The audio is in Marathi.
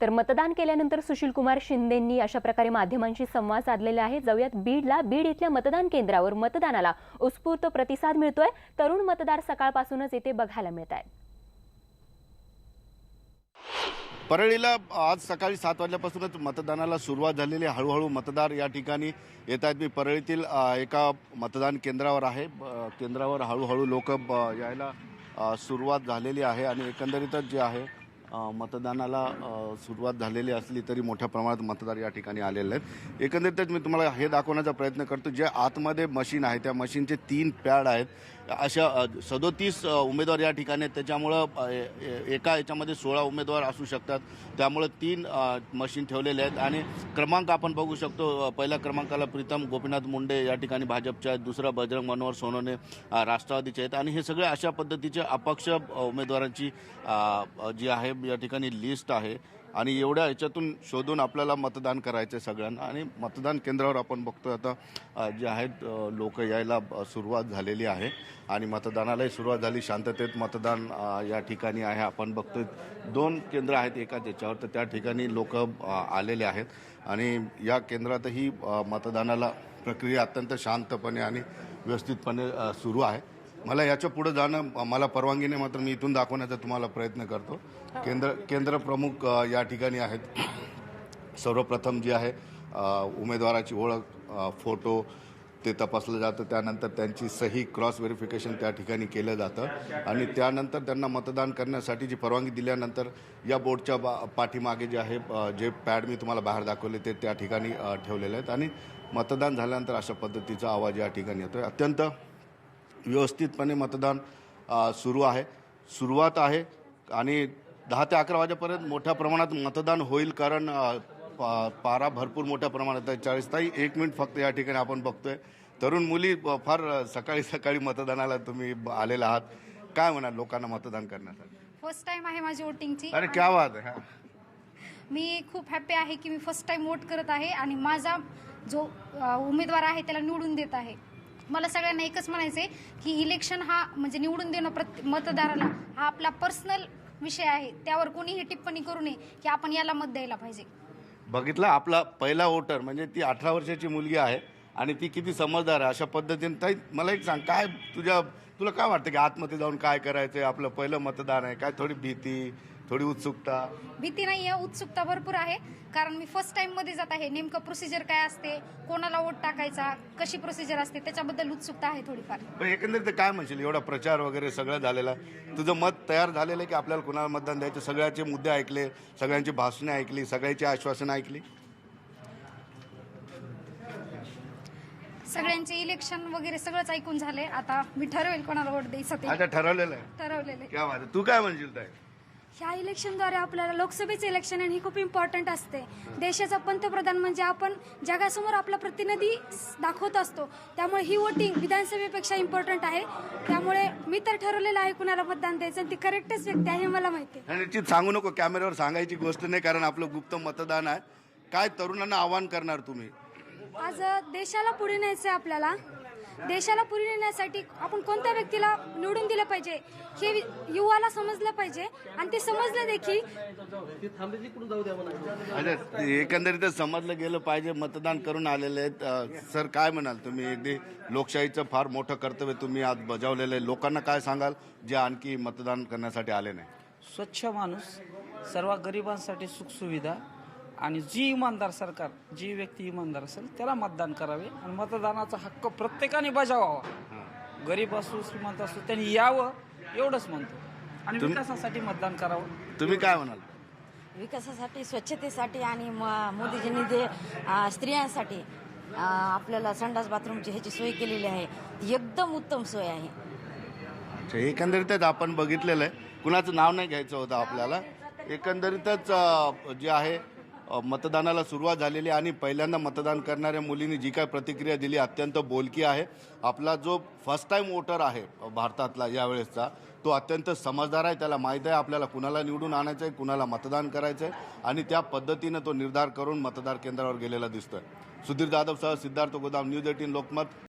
तर मतदान केल्यानंतर सुशीलकुमार शिंदेंनी अशा प्रकारे माध्यमांशी संवाद साधलेला आहे. जाऊयात बीडला. बीड इथल्या मतदान केंद्रावर मतदानाला उत्स्फूर्त प्रतिसाद मिळतोय. तरुण मतदार सकाळपासूनच इथे बघायला मिळत आहेत परळीला आज सकाळी सात वाजल्यापासूनच मतदानाला सुरुवात झालेली हळूहळू मतदार या ठिकाणी येत आहेत मी परळीतील एका मतदान केंद्रावर आहे. केंद्रावर हळूहळू लोक यायला सुरुवात झालेली आहे आणि एकंदरीतच जे आहे मतदानाला सुरुवात झालेली असली तरी मोठ्या प्रमाणात मतदार या ठिकाणी आलेले आहेत. एकंदरीतच मी तुम्हाला हे दाखवण्याचा प्रयत्न करतो जे आतमध्ये मशीन आहे त्या मशीनचे तीन पॅड आहेत. अशा सदोतीस उमेदवार या ठिकाणी आहेत. त्याच्यामुळं एका याच्यामध्ये सोळा उमेदवार असू शकतात. त्यामुळं तीन मशीन ठेवलेले आहेत. आणि क्रमांक आपण बघू शकतो पहिल्या क्रमांकाला प्रीतम गोपीनाथ मुंडे या ठिकाणी भाजपच्या आहेत. दुसरा बजरंग मनोहर सोनोने राष्ट्रवादीचे आहेत. आणि हे सगळे अशा पद्धतीचे अपक्ष उमेदवारांची जी आहे या ठिकाणी लिस्ट आहे. आणि एवढ्या ह्याच्यातून शोधून आपल्याला मतदान करायचं सगळ्यांना. आणि मतदान केंद्रावर आपण बघतोय आता जे आहेत लोक यायला सुरुवात झालेली आहे. आणि मतदानालाही सुरुवात झाली. शांततेत मतदान या ठिकाणी आहे. आपण बघतोय दोन केंद्र आहेत एकाच याच्यावर तर त्या ठिकाणी लोक आलेले आहेत. आणि या केंद्रातही मतदानाला प्रक्रिया अत्यंत शांतपणे आणि व्यवस्थितपणे सुरू आहे. मला याच्यापुढे जाणं मला परवानगी नाही मात्र मी इथून दाखवण्याचा तुम्हाला प्रयत्न करतो. केंद्र केंद्र प्रमुख या ठिकाणी आहेत. सर्वप्रथम जी आहे उमेदवाराची ओळख फोटो ते तपासलं जातं. त्यानंतर त्यांची सही क्रॉस व्हेरिफिकेशन त्या ठिकाणी केलं जातं. आणि त्यानंतर त्यांना मतदान करण्यासाठी जी परवानगी दिल्यानंतर या बोर्डच्या बा पाठीमागे जे आहे जे पॅड मी तुम्हाला बाहेर दाखवले ते त्या ठिकाणी ठेवलेले आहेत. आणि मतदान झाल्यानंतर अशा पद्धतीचा आवाज या ठिकाणी येतो आहे अत्यंत व्यवस्थितपणे मतदान सुरू आहे. सुरुवात आहे आणि दहा ते अकरा वाजेपर्यंत मोठ्या प्रमाणात मतदान होईल कारण पा- पारा भरपूर मोठ्या प्रमाणात आहे. चाळीस ताई एक मिनिट फक्त या ठिकाणी आपण बघतोय. तरुण मुली फार सकाळी सकाळी मतदानाला तुम्ही आलेला आहात. काय म्हणाल लोकांना मतदान करण्यासाठी? फर्स्ट टाइम आहे माझी वोटिंगची अरे क्या बात आहे. मी खूप हॅपी आहे की मी फर्स्ट टाइम वोट करत आहे आणि माझा जो उमेदवार आहे त्याला निवडून देत आहे. मला सगळ्यांना एकच म्हणायचं आहे की इलेक्शन हा म्हणजे निवडून देणं प्रत्ये मतदाराला हा आपला पर्सनल विषय आहे. त्यावर कोणीही टिप्पणी करू नये की आपण याला मत द्यायला पाहिजे. बघितलं आपला पहिला वोटर म्हणजे ती अठरा वर्षाची मुलगी आहे आणि ती किती समजदार आहे अशा पद्धतीने ताई मला एक सांग काय तुझ्या तुला काय वाटतं की आतमध्ये जाऊन काय करायचं आहे आपलं पहिलं मतदान आहे? काय थोडी भीती? थोडी उत्सुकता. भीती नाही आहे उत्सुकता भरपूर आहे. कारण मी फर्स्ट टाइममध्ये जात आहे. नेमकं प्रोसिजर काय असते? कोणाला वोट टाकायचा? कशी प्रोसिजर असते? त्याच्याबद्दल उत्सुकता आहे थोडीफार. पण एकंदरीत काय म्हणशील? एवढा प्रचार वगैरे सगळं झालेला आहे. तुझं मत तयार झालेलं आहे की आपल्याला कुणाला मतदान द्यायचं? सगळ्याचे मुद्दे ऐकले सगळ्यांची भाषणे ऐकली सगळ्याची आश्वासनं ऐकली? सगळ्यांचे इलेक्शन वगैरे सगळंच ऐकून झाले. आता मी ठरवेल कोणाला वोट द्यायचं ते. आता ठरवलेलं ठरवलेले आहे. तू काय म्हणशील ताई? ह्या इलेक्शनद्वारे आपल्याला लोकसभेचं इलेक्शन आणि ही खूप इम्पॉर्टंट असते. देशाचा पंतप्रधान म्हणजे आपण जगासमोर आपला प्रतिनिधी दाखवत असतो. त्यामुळे ही वोटिंग विधानसभेपेक्षा इम्पॉर्टंट आहे. त्यामुळे मी तर ठरवलेलं आहे कुणाला मतदान द्यायचं आणि ती करेक्टच व्यक्ती आहे हे मला माहिती आहे. आणि निश्चित सांगू नको कॅमेऱ्यावर सांगायची गोष्ट नाही कारण आपलं गुप्त मतदान आहे. काय तरुणांना आवाहन करणार तुम्ही? आज देशाला पुढे न्यायचं आहे आपल्याला. देशाला पुढे नेण्यासाठी आपण कोणत्या व्यक्तीला निवडून दिलं पाहिजे हे युवाला समजलं पाहिजे. आणि ते समजलं देखील अच्छा एकंदरीतच समजलं गेलं पाहिजे मतदान करून आलेले आहेत. सर काय म्हणाल तुम्ही? अगदी लोकशाहीचं फार मोठं कर्तव्य तुम्ही आज बजावलेलं आहे. लोकांना काय सांगाल जे आणखी मतदान करण्यासाठी आले नाही? स्वच्छ माणूस सर्व गरिबांसाठी सुखसुविधा आणि जी इमानदार सरकार जी व्यक्ती इमानदार असेल त्याला मतदान करावे आणि मतदानाचा हक्क प्रत्येकाने बजावावा. गरीब असो श्रीमंत असो त्यांनी यावं एवढंच म्हणतो. आणि विकासासाठी मतदान करावं. तुम्ही काय म्हणाल? विकासासाठी स्वच्छतेसाठी आणि म- मोदीजींनी जे स्त्रियांसाठी आपल्याला संडास बाथरूमची ह्याची सोय केलेली आहे ती एकदम उत्तम सोय आहे. एकंदरीतच आपण बघितलेलं आहे. कुणाचं नाव नाही घ्यायचं होतं आपल्याला. एकंदरीतच जे आहे मतदानाला सुरुवात झालेली आणि पहिल्यांदा मतदान करणाऱ्या मुलींनी जी काय प्रतिक्रिया दिली अत्यंत बोलकी आहे. आपला जो फर्स्ट टाइम वोटर आहे भारतातला यावेळेसचा तो अत्यंत समजदार आहे. त्याला माहीत आहे आपल्याला कुणाला निवडून आणायचं आहे कुणाला मतदान करायचं आहे आणि त्या पद्धतीनं तो निर्धार करून मतदार केंद्रावर गेलेला दिसतोय. सुधीर जाधवसह सिद्धार्थ गोदाम न्यूज एटीन लोकमत.